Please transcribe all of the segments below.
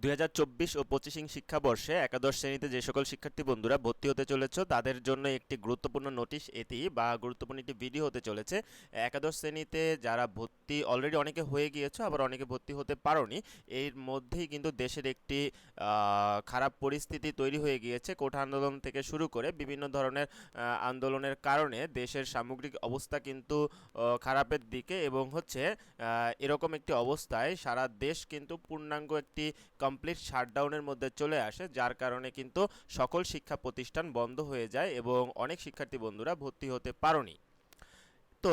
দুই হাজার চব্বিশ ও পঁচিশিং শিক্ষাবর্ষে একাদশ শ্রেণীতে যে সকল শিক্ষার্থী বন্ধুরা ভর্তি হতে চলেছ, তাদের জন্য একটি গুরুত্বপূর্ণ নোটিশ এটি বা গুরুত্বপূর্ণ একটি ভিডিও হতে চলেছে। একাদশ শ্রেণীতে যারা ভর্তি অলরেডি অনেকে হয়ে গিয়েছো, আবার অনেকে ভর্তি হতে পারোনি, এর মধ্যেই কিন্তু দেশের একটি খারাপ পরিস্থিতি তৈরি হয়ে গিয়েছে। কোঠা আন্দোলন থেকে শুরু করে বিভিন্ন ধরনের আন্দোলনের কারণে দেশের সামগ্রিক অবস্থা কিন্তু খারাপের দিকে এবং হচ্ছে এরকম একটি অবস্থায় সারা দেশ কিন্তু পূর্ণাঙ্গ একটি কমপ্লিট শাটডাউনের মধ্যে চলে আসে, যার কারণে কিন্তু সকল শিক্ষা প্রতিষ্ঠান বন্ধ হয়ে যায় এবং অনেক শিক্ষার্থী বন্ধুরা ভর্তি হতে পারোনি। তো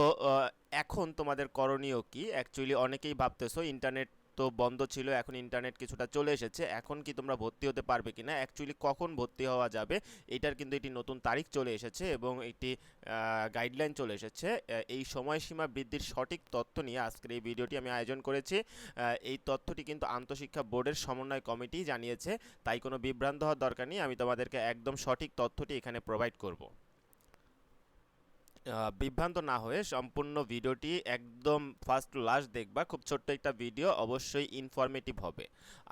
এখন তোমাদের করণীয় কি? অ্যাকচুয়ালি অনেকেই ভাবতেছো ইন্টারনেট তো বন্ধ ছিল, এখন ইন্টারনেট কিছুটা চলে এসেছে। এখন কি তোমরা ভর্তি হতে পারবে কিনা? অ্যাকচুয়ালি কখন ভর্তি হওয়া যাবে? এটার কিন্তু একটি নতুন তারিখ চলে এসেছে এবং একটি গাইডলাইন চলে এসেছে। এই সময়সীমা বৃদ্ধির সঠিক তথ্য নিয়ে আজকের এই ভিডিওটি আমি আয়োজন করেছি। এই তথ্যটি কিন্তু আন্তঃশিক্ষা বোর্ডের সমন্বয় কমিটি জানিয়েছে। তাই কোনো বিভ্রান্ত হওয়ার দরকার নেই। আমি তোমাদেরকে একদম সঠিক তথ্যটি এখানে প্রোভাইড করব। বিভ্রান্ত না হয়ে সম্পূর্ণ ভিডিওটি একদম ফার্স্ট টু লাস্ট দেখবা। খুব ছোট্ট একটা ভিডিও, অবশ্যই ইনফরমেটিভ হবে।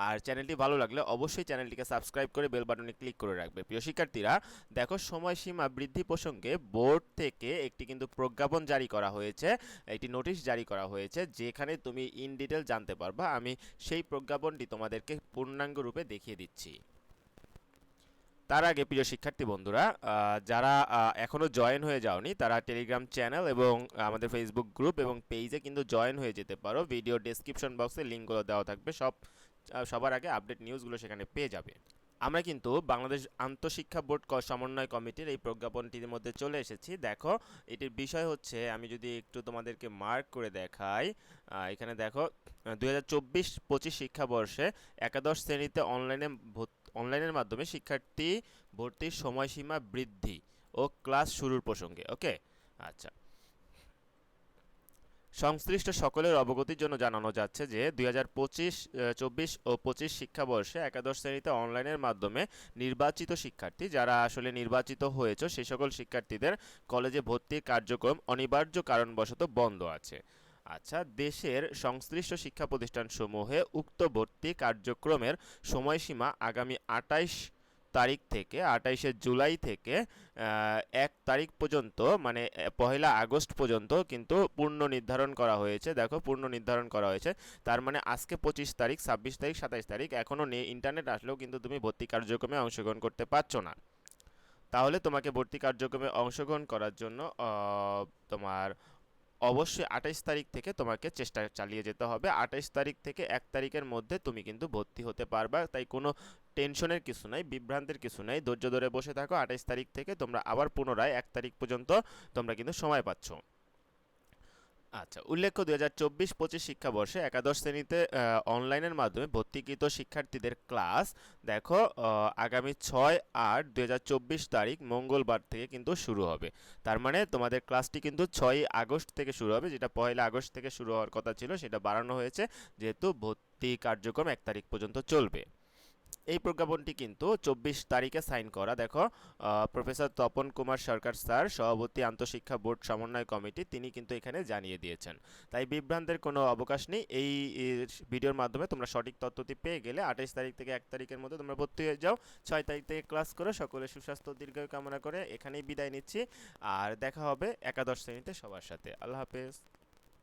আর চ্যানেলটি ভালো লাগলে অবশ্যই চ্যানেলটিকে সাবস্ক্রাইব করে বেল বাটনে ক্লিক করে রাখবে। প্রিয় শিক্ষার্থীরা, দেখো সময়সীমা বৃদ্ধি প্রসঙ্গে বোর্ড থেকে একটি কিন্তু প্রজ্ঞাপন জারি করা হয়েছে, একটি নোটিশ জারি করা হয়েছে, যেখানে তুমি ইন ডিটেল জানতে পারবা। আমি সেই প্রজ্ঞাপনটি তোমাদেরকে পূর্ণাঙ্গ রূপে দেখিয়ে দিচ্ছি। তার আগে প্রিয় শিক্ষার্থী বন্ধুরা যারা আহ, এখনও জয়েন হয়ে যাওনি তারা টেলিগ্রাম চ্যানেল এবং আমাদের ফেসবুক গ্রুপ এবং পেজে কিন্তু জয়েন হয়ে যেতে পারো। ভিডিও ডেসক্রিপশন বক্সে লিঙ্কগুলো দেওয়া থাকবে। সব সবার আগে আপডেট নিউজগুলো সেখানে পেয়ে যাবে। আমরা কিন্তু বাংলাদেশ আন্তঃশিক্ষা বোর্ড সমন্বয় কমিটির এই প্রজ্ঞাপনটির মধ্যে চলে এসেছি। দেখো এটির বিষয় হচ্ছে আমি যদি একটু তোমাদেরকে মার্ক করে দেখাই এখানে দেখো দুই হাজার চব্বিশ পঁচিশ শিক্ষাবর্ষে একাদশ শ্রেণীতে অনলাইনে অনলাইনের মাধ্যমে শিক্ষার্থী ভর্তির সময়সীমা বৃদ্ধি ও ক্লাস শুরুর প্রসঙ্গে, ওকে? আচ্ছা। সংশ্লিষ্ট সকলের অবগতির জন্য জানানো যাচ্ছে যে, দুই হাজার পঁচিশ চব্বিশ ও পঁচিশ শিক্ষাবর্ষে একাদশ শ্রেণীতে অনলাইনের মাধ্যমে নির্বাচিত শিক্ষার্থী, যারা আসলে নির্বাচিত হয়েছে সেই সকল শিক্ষার্থীদের কলেজে ভর্তির কার্যক্রম অনিবার্য কারণবশত বন্ধ আছে। আচ্ছা দেশের সংশ্লিষ্ট শিক্ষা প্রতিষ্ঠানসমূহে উক্ত ভর্তি কার্যক্রমের সময়সীমা আগামী আটাইশ তারিখ থেকে আটাইশে জুলাই থেকে এক তারিখ পর্যন্ত মানে পহেলা আগস্ট পর্যন্ত কিন্তু পূর্ণ নির্ধারণ করা হয়েছে। দেখো, পূর্ণ নির্ধারণ করা হয়েছে। তার মানে আজকে পঁচিশ তারিখ, ছাব্বিশ তারিখ, সাতাইশ তারিখ এখনও নেই ইন্টারনেট আসলেও কিন্তু তুমি ভর্তি কার্যক্রমে অংশগ্রহণ করতে পারছ না। তাহলে তোমাকে ভর্তি কার্যক্রমে অংশগ্রহণ করার জন্য তোমার অবশ্যই আঠাইশ তারিখ থেকে তোমাকে চেষ্টা চালিয়ে যেতে হবে। আঠাইশ তারিখ থেকে এক তারিখের মধ্যে তুমি কিন্তু ভর্তি হতে পারবা। তাই কোনো টেনশনের কিছু নাই, বিভ্রান্তের কিছু নাই। ধৈর্য ধরে বসে থাকো। আঠাইশ তারিখ থেকে তোমরা আবার পুনরায় এক তারিখ পর্যন্ত তোমরা কিন্তু সময় পাচ্ছ। আচ্ছা উল্লেখ্য দুই হাজার চব্বিশ পঁচিশ শিক্ষাবর্ষে একাদশ শ্রেণীতে অনলাইনের মাধ্যমে ভর্তিকৃত শিক্ষার্থীদের ক্লাস, দেখো আগামী ছয় আট দুই হাজার চব্বিশ তারিখ মঙ্গলবার থেকে কিন্তু শুরু হবে। তার মানে তোমাদের ক্লাসটি কিন্তু ছয়ই আগস্ট থেকে শুরু হবে, যেটা পয়লা আগস্ট থেকে শুরু হওয়ার কথা ছিল, সেটা বাড়ানো হয়েছে, যেহেতু ভর্তি কার্যক্রম এক তারিখ পর্যন্ত চলবে। এই প্রজ্ঞাপনটি কিন্তু চব্বিশ তারিখে সাইন করা। দেখো প্রফেসর তপন কুমার সরকার স্যার, সভাপতি আন্তঃশিক্ষা বোর্ড সমন্বয় কমিটি, তিনি কিন্তু এখানে জানিয়ে দিয়েছেন। তাই বিভ্রান্তের কোনো অবকাশ নেই। এই ভিডিওর মাধ্যমে তোমরা সঠিক তথ্যটি পেয়ে গেলে আঠাইশ তারিখ থেকে এক তারিখের মধ্যে তোমরা ভর্তি হয়ে যাও। ছয় তারিখ থেকে ক্লাস করো। সকলে সুস্বাস্থ্য ও দীর্ঘায়ু কামনা করে এখানেই বিদায় নিচ্ছি। আর দেখা হবে একাদশ শ্রেণীতে সবার সাথে। আল্লাহ হাফেজ।